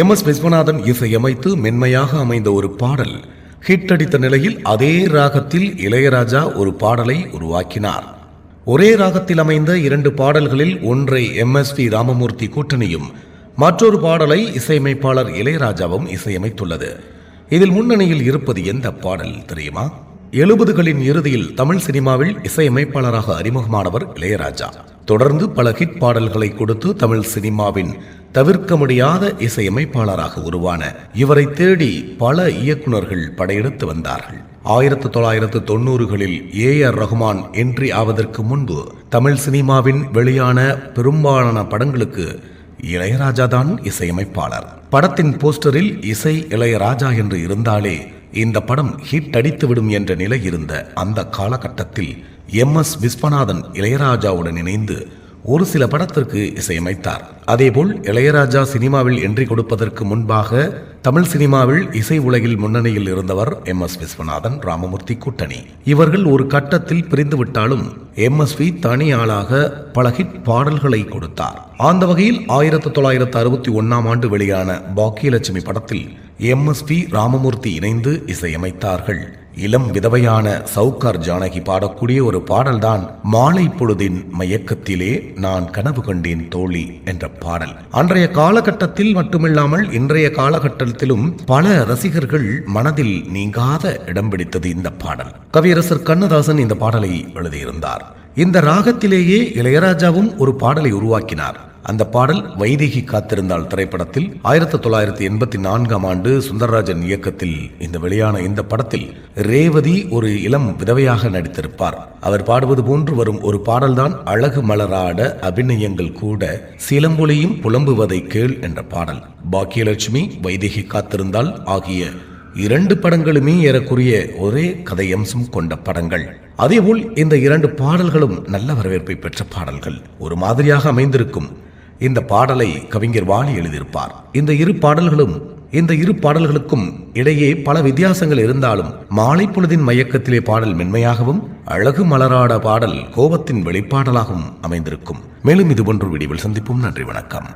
M S Viswanathan இசையமைத்து மென்மையாக அமைந்த ஒரு பாடல். ஹிட் அடித்த நிலையில் அதே ராகத்தில் இளையராஜா ஒரு பாடலை உருவாக்கினார். ஒரே ராகத்தில் அமைந்த இரண்டு பாடல்களில் ஒன்றை எம் எஸ் பி ராமமூர்த்தி கூட்டணியும் மற்றொரு பாடலை இசையமைப்பாளர் இளையராஜாவும் இசையமைத்துள்ளது. இதில் முன்னணியில் இருப்பது எந்த பாடல் தெரியுமா? எழுபதுகளின் இறுதியில் தமிழ் சினிமாவில் இசையமைப்பாளராக அறிமுகமானவர் இளையராஜா. தொடர்ந்து பல ஹிட் பாடல்களை கொடுத்து தமிழ் சினிமாவின் தவிர்க்க முடியாத இசையமைப்பாளராக உருவான இவரை தேடி பல இயக்குனர்கள் படையெடுத்து வந்தார்கள். ஆயிரத்தி தொள்ளாயிரத்து தொண்ணூறுகளில் ஏ ஆர் ரஹ்மான் என்ட்ரி ஆவதற்கு முன்பு தமிழ் சினிமாவின் வெளியான பெரும்பாலான படங்களுக்கு இளையராஜா தான் இசையமைப்பாளர். படத்தின் போஸ்டரில் இசை இளையராஜா என்று இருந்தாலே இந்த படம் ஹிட் அடித்துவிடும் என்ற நிலை இருந்த அந்த காலகட்டத்தில் எம் எஸ் விஸ்வநாதன் இளையராஜாவுடன் இணைந்து ஒரு சில படத்திற்கு இசையமைத்தார். அதேபோல் இளையராஜா சினிமாவில் என்ட்ரி கொடுப்பதற்கு முன்பாக தமிழ் சினிமாவில் இசை உலகில் முன்னணியில் இருந்தவர் எம். எஸ். விஸ்வநாதன் ராமமூர்த்தி கூட்டணி. இவர்கள் ஒரு கட்டத்தில் பிரிந்துவிட்டாலும் எம். எஸ். வி. தனி ஆளாக பல ஹிட் பாடல்களை கொடுத்தார். அந்த வகையில் ஆயிரத்தி தொள்ளாயிரத்து அறுபத்தி ஒன்னாம் ஆண்டு வெளியான பாக்கியலட்சுமி படத்தில் எம். எஸ். பி ராமமூர்த்தி இணைந்து இசையமைத்தார்கள். இளம் விதவையான சவுகார் ஜானகி பாடக்கூடிய ஒரு பாடல்தான் மாலை பொழுதின் மயக்கத்திலே நான் கனவு கண்டேன் தோழி என்ற பாடல். அன்றைய காலகட்டத்தில் மட்டுமில்லாமல் இன்றைய காலகட்டத்திலும் பல ரசிகர்கள் மனதில் நீங்காத இடம் பிடித்தது இந்த பாடல். கவியரசர் கண்ணதாசன் இந்த பாடலை எழுதியிருந்தார். இந்த ராகத்திலேயே இளையராஜாவும் ஒரு பாடலை உருவாக்கினார். அந்த பாடல் வைதேகி காத்திருந்தாள் திரைப்படத்தில் ஆயிரத்தி தொள்ளாயிரத்தி எண்பத்தி நான்காம் ஆண்டு சுந்தரராஜன் இயக்கத்தில். இந்த வெளியான இந்த படத்தில் ரேவதி ஒரு இளம் விதவையாக நடித்திருப்பார். அவர் பாடுவது போன்று வரும் ஒரு பாடல்தான் அழகு மலராட அபிநயங்கள் கூட சிலம்பொலியும் புலம்புவதை கேள் என்ற பாடல். பாக்கியலட்சுமி வைதேகி காத்திருந்தாள் ஆகிய இரண்டு படங்களுமே ஏறக்குரிய ஒரே கதையம்சம் கொண்ட படங்கள். அதேபோல் இந்த இரண்டு பாடல்களும் நல்ல வரவேற்பை பெற்ற பாடல்கள். ஒரு மாதிரியாக அமைந்திருக்கும் இந்த பாடலை கவிஞர் வாலி எழுதியிருப்பார். இந்த இரு பாடல்களும் இந்த இரு பாடல்களுக்கும் இடையே பல வித்தியாசங்கள் இருந்தாலும் மாலை பொழுதின் மயக்கத்திலே பாடல் மென்மையாகவும் அழகு மலராட பாடல் கோபத்தின் வெளிப்பாடலாகவும் அமைந்திருக்கும். மேலும் இது போன்ற விடிவில் சந்திப்போம். நன்றி வணக்கம்.